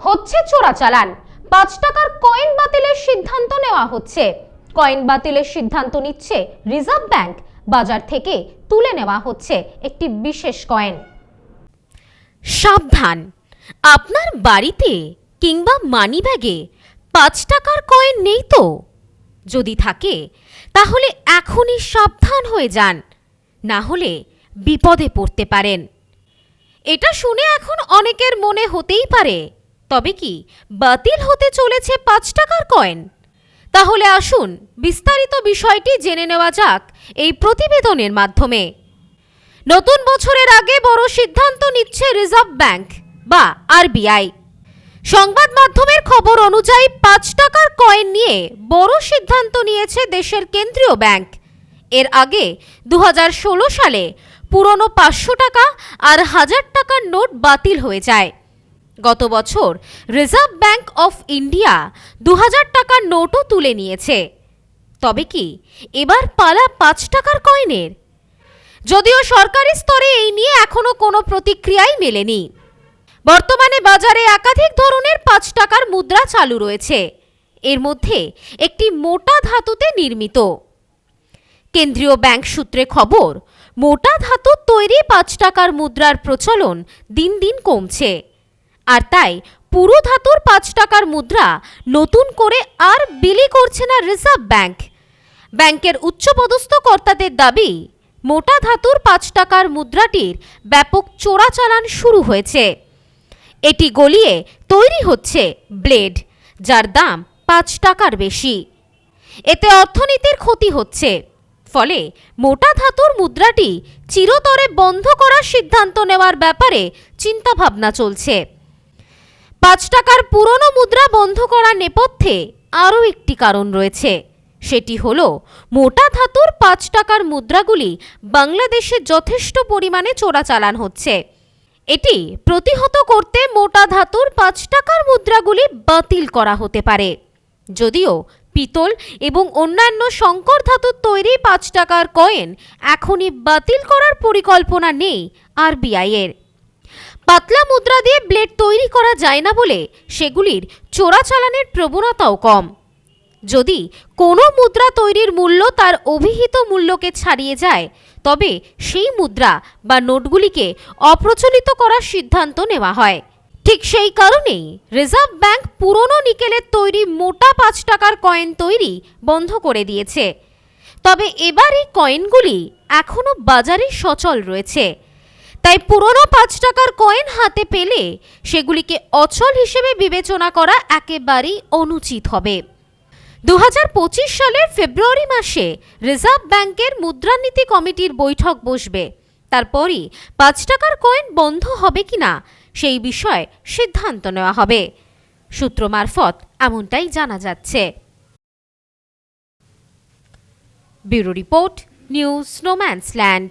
হচ্ছে চোরাচালান। পাঁচ টাকার কয়েন বাতিলের সিদ্ধান্ত নেওয়া হচ্ছে। কয়েন বাতিলের সিদ্ধান্ত নিচ্ছে রিজার্ভ ব্যাংক। বাজার থেকে তুলে নেওয়া হচ্ছে একটি বিশেষ কয়েন। সাবধান। আপনার বাড়িতে কিংবা মানিব্যাগে পাঁচ টাকার কয়েন নেই তো? যদি থাকে, তাহলে এখনই সাবধান হয়ে যান। না হলে বিপদে পড়তে পারেন। এটা শুনে এখন অনেকের মনে হতেই পারে তবে কি বাতিল হতে চলেছে পাঁচ টাকার কয়েন? তাহলে আসুন বিস্তারিত বিষয়টি জেনে নেওয়া যাক এই প্রতিবেদনের মাধ্যমে। নতুন বছরের আগে বড় সিদ্ধান্ত নিচ্ছে রিজার্ভ ব্যাংক বা আরবিআই। সংবাদ মাধ্যমের খবর অনুযায়ী পাঁচ টাকার কয়েন নিয়ে বড় সিদ্ধান্ত নিয়েছে দেশের কেন্দ্রীয় ব্যাংক। এর আগে দু হাজার ষোলো সালে পুরনো পাঁচশো টাকা আর হাজার টাকার নোট বাতিল হয়ে যায়। গত বছর রিজার্ভ ব্যাংক অফ ইন্ডিয়া দু হাজার টাকার নোটও তুলে নিয়েছে। তবে কি এবার পালা পাঁচ টাকার কয়েনের? যদিও সরকারি স্তরে এই নিয়ে এখনও কোনো প্রতিক্রিয়াই মেলেনি। বর্তমানে বাজারে একাধিক ধরনের পাঁচ টাকার মুদ্রা চালু রয়েছে। এর মধ্যে একটি মোটা ধাতুতে নির্মিত। কেন্দ্রীয় ব্যাংক সূত্রে খবর, মোটা ধাতুর তৈরি পাঁচ টাকার মুদ্রার প্রচলন দিন দিন কমছে। আর তাই পুরো ধাতুর পাঁচ টাকার মুদ্রা নতুন করে আর বিলি করছে না রিজার্ভ ব্যাংক। ব্যাংকের উচ্চপদস্থ কর্তাদের দাবি, মোটা ধাতুর পাঁচ টাকার মুদ্রাটির ব্যাপক চোরাচালান শুরু হয়েছে। এটি গলিয়ে তৈরি হচ্ছে ব্লেড, যার দাম পাঁচ টাকার বেশি। এতে অর্থনীতির ক্ষতি হচ্ছে, ফলে মোটা ধাতুর মুদ্রাটি চিরতরে বন্ধ করার সিদ্ধান্ত নেওয়ার ব্যাপারে চিন্তাভাবনা চলছে। পাঁচ টাকার পুরনো মুদ্রা বন্ধ করার নেপথ্যে আরও একটি কারণ রয়েছে। সেটি হল, মোটা ধাতুর পাঁচ টাকার মুদ্রাগুলি বাংলাদেশে যথেষ্ট পরিমাণে চোরাচালান হচ্ছে। এটি প্রতিহত করতে মোটা ধাতুর পাঁচ টাকার মুদ্রাগুলি বাতিল করা হতে পারে। যদিও পিতল এবং অন্যান্য সংকর ধাতুর তৈরি পাঁচ টাকার কয়েন এখনই বাতিল করার পরিকল্পনা নেই আরবিআই এর পাতলা মুদ্রা দিয়ে ব্লেড তৈরি করা যায় না বলে সেগুলির চোরাচালানের প্রবণতাও কম। যদি কোনো মুদ্রা তৈরির মূল্য তার অভিহিত মূল্যকে ছাড়িয়ে যায়, তবে সেই মুদ্রা বা নোটগুলিকে অপ্রচলিত করার সিদ্ধান্ত নেওয়া হয়। ঠিক সেই কারণেই রিজার্ভ ব্যাংক পুরনো নিকেলের তৈরি মোটা পাঁচ টাকার কয়েন তৈরি বন্ধ করে দিয়েছে। তবে এবার এই কয়েনগুলি এখনও বাজারে সচল রয়েছে। তাই পুরনো পাঁচ টাকার কয়েন হাতে পেলে সেগুলিকে অচল হিসেবে বিবেচনা করা একেবারেই অনুচিত হবে। দু হাজার পঁচিশ সালের ফেব্রুয়ারি মাসে রিজার্ভ ব্যাংকের মুদ্রানীতি কমিটির বৈঠক বসবে। তারপরই পাঁচ টাকার কয়েন বন্ধ হবে কিনা সেই বিষয়ে সিদ্ধান্ত নেওয়া হবে। সূত্র মারফত এমনটাই জানা যাচ্ছে। Bureau report, news Snowman's Land